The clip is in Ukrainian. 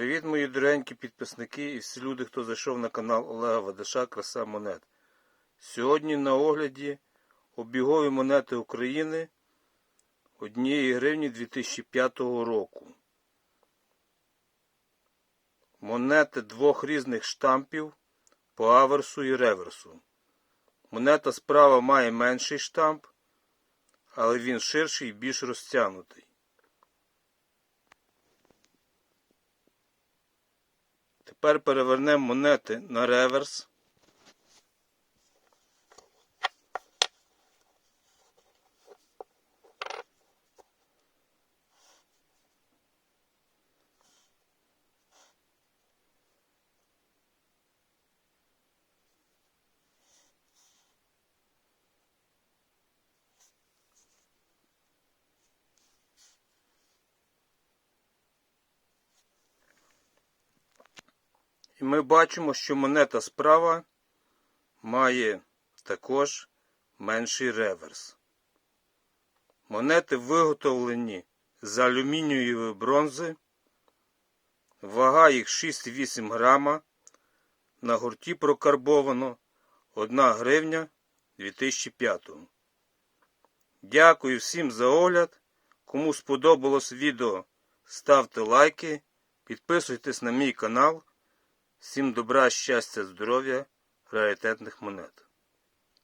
Привіт, мої дорогенькі підписники і всі люди, хто зайшов на канал Олега Вадаша Краса Монет. Сьогодні на огляді обігові монети України однієї гривні 2005 року. Монети двох різних штампів по аверсу і реверсу. Монета справа має менший штамп, але він ширший і більш розтягнутий. Тепер перевернемо монети на реверс. І ми бачимо, що монета справа має також менший реверс. Монети виготовлені з алюмінієвої бронзи. Вага їх 6,8 грама. На гурті прокарбовано 1 гривня 2005. Дякую всім за огляд. Кому сподобалось відео, ставте лайки, підписуйтесь на мій канал. Всім добра, щастя, здоров'я, раритетних монет.